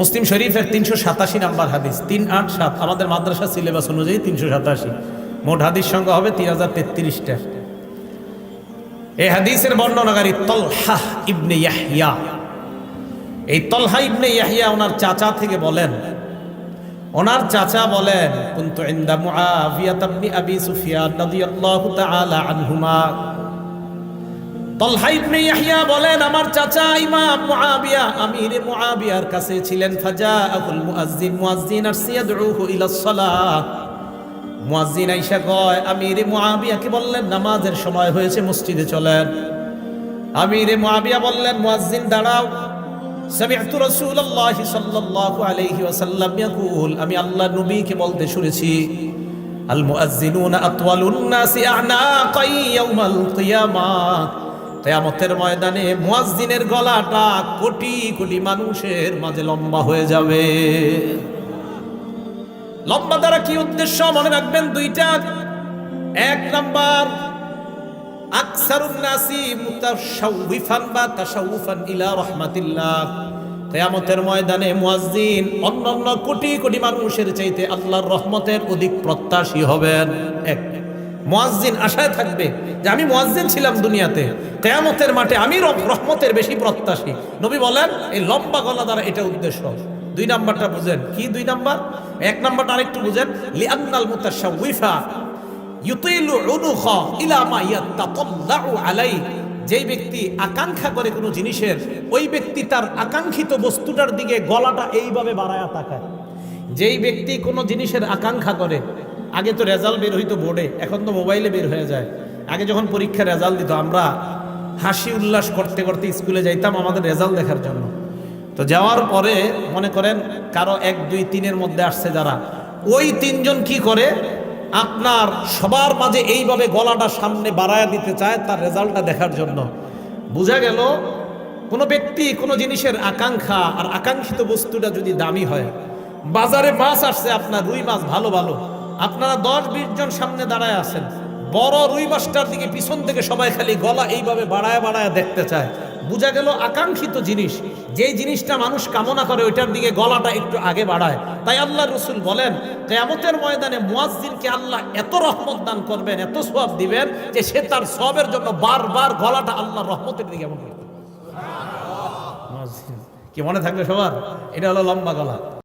মুসলিম শরীফের তিনশো সাতাশি নাম্বার হাদিস, তিন আট সাত, আমাদের মাদ্রাসা সিলেবাস অনুযায়ী তিনশো সাতাশি। মোট হাদিস সংখ্যা হবে তিন হাজার তেত্রিশটা। এই হাদিসের বর্ণনাকারী তলহা ইবনে ইয়াহিয়া এই তলহা ইবনে ইয়াহিয়া ওনার চাচা থেকে বলেন, ওনার চাচা বলেন, কুনতু ইনদা মুআবিয়া ইবনে আবি সুফিয়ান রাদিয়াল্লাহু তাআলা আনহুমা। তলহা ইবনে ইয়াহিয়া বলেন, আমার চাচা ইমাম মুআবিয়া আমির মুআবিয়ার কাছে ছিলেন। ফাজাআকুল মুআজ্জিন মুআজ্জিন আরসিয়াদউহু ইলাস সালাহ মুয়াজ্জিন আইসা কয়, আমির মুআবিয়াকে বললেন, নামাজের সময় হয়েছে, মসজিদে চলেন। আমির মুআবিয়া বললেন মুয়াজ্জিন দাঁড়াও। সামি'তু রাসূলুল্লাহ সাল্লাল্লাহু আলাইহি ওয়াসাল্লাম ইয়াকুল, আমি আল্লাহ নবীকে বলতে শুনেছি। আল মুআজ্জিনুনা আতওয়ালুন নাসি আ'নাকাই ইয়াউমাল কিয়ামাহ কিয়ামতের ময়দানে মুয়াজ্জিনের গলাটা কোটি কোটি মানুষের মাঝে লম্বা হয়ে যাবে। লম্বা দ্বারা কি উদ্দেশ্য মনে রাখবেন? দুইটা। এক নাম্বার, আকসারুন নাসি মুতাশাউফান বা তাশাউফান ইলা রাহমাতিল্লাহ। কিয়ামতের ময়দানে মুয়াজ্জিন অন্যান্য কোটি কোটি মানুষের চাইতে আল্লাহর রহমতের অধিক প্রত্যাশী হবেন। এক। মুয়াজ্জিন আশায় থাকবে যে আমি মুয়াজ্জিন ছিলাম দুনিয়াতে। কেয়ামতের মাঠে আমি রহ- রহমতের বেশি প্রত্যাশী। নবী বলেন, এই লম্বা গলা দ্বারা এটা উদ্দেশ্য। দুই নাম্বারটা বুঝেন। কি দুই নাম্বার? এক নাম্বারটা আরেকটু বুঝেন। লিআন্নাল মুতাশাউফা ইউতিলু উনুখা ইলা মা ইয়াতাতাল্লাউ আলাই যেই ব্যক্তি আকাঙ্ক্ষা করে কোনো জিনিসের, ওই ব্যক্তি তার আকাঙ্ক্ষিত বস্তুটার দিকে গলাটা এইভাবে বাড়ায়া তাকায়। যেই ব্যক্তি কোনো জিনিসের আকাঙ্ক্ষা করে আগে তো রেজাল্ট বের হইতো বোর্ডে, এখন তো মোবাইলে বের হয়ে যায়। আগে যখন পরীক্ষার রেজাল্ট দিত, আমরা হাসি উল্লাস করতে করতে স্কুলে যাইতাম আমাদের রেজাল্ট দেখার জন্য। তো যাওয়ার পরে মনে করেন কারও এক, দুই, তিনের মধ্যে আসছে যারা। ওই তিনজন কি করে? আপনার সবার মাঝে এইভাবে গলাটা সামনে বাড়ায় দিতে চায় তার রেজাল্টটা দেখার জন্য। বোঝা গেল, কোনো ব্যক্তি কোনো জিনিসের আকাঙ্ক্ষা আর আকাঙ্ক্ষিত বস্তুটা যদি দামি হয়, বাজারে মাছ আসছে আপনার রুই মাছ ভালো ভালো। আপনারা দশ বিশ জন সামনে দাঁড়ায় আছেন। বড় রুই মাছটার দিকে পিছন থেকে সবাই খালি গলা এইভাবে বাড়ায় বাড়ায় দেখতে চায়। বোঝা গেল আকাঙ্ক্ষিত জিনিস। যেই জিনিসটা মানুষ কামনা করে ওইটার দিকে গলাটা একটু আগে বাড়ায়। তাই আল্লাহ রসুল বলেন, কেয়ামতের ময়দানে মুয়াজ্জিনকে আল্লাহ এত রহমত দান করবেন, এত সব দিবেন যে সে তার সবের জন্য বারবার গলাটা আল্লাহ রহমতের দিকে এমন কি মনে থাকবে সবার? এটা হলো লম্বা গলা।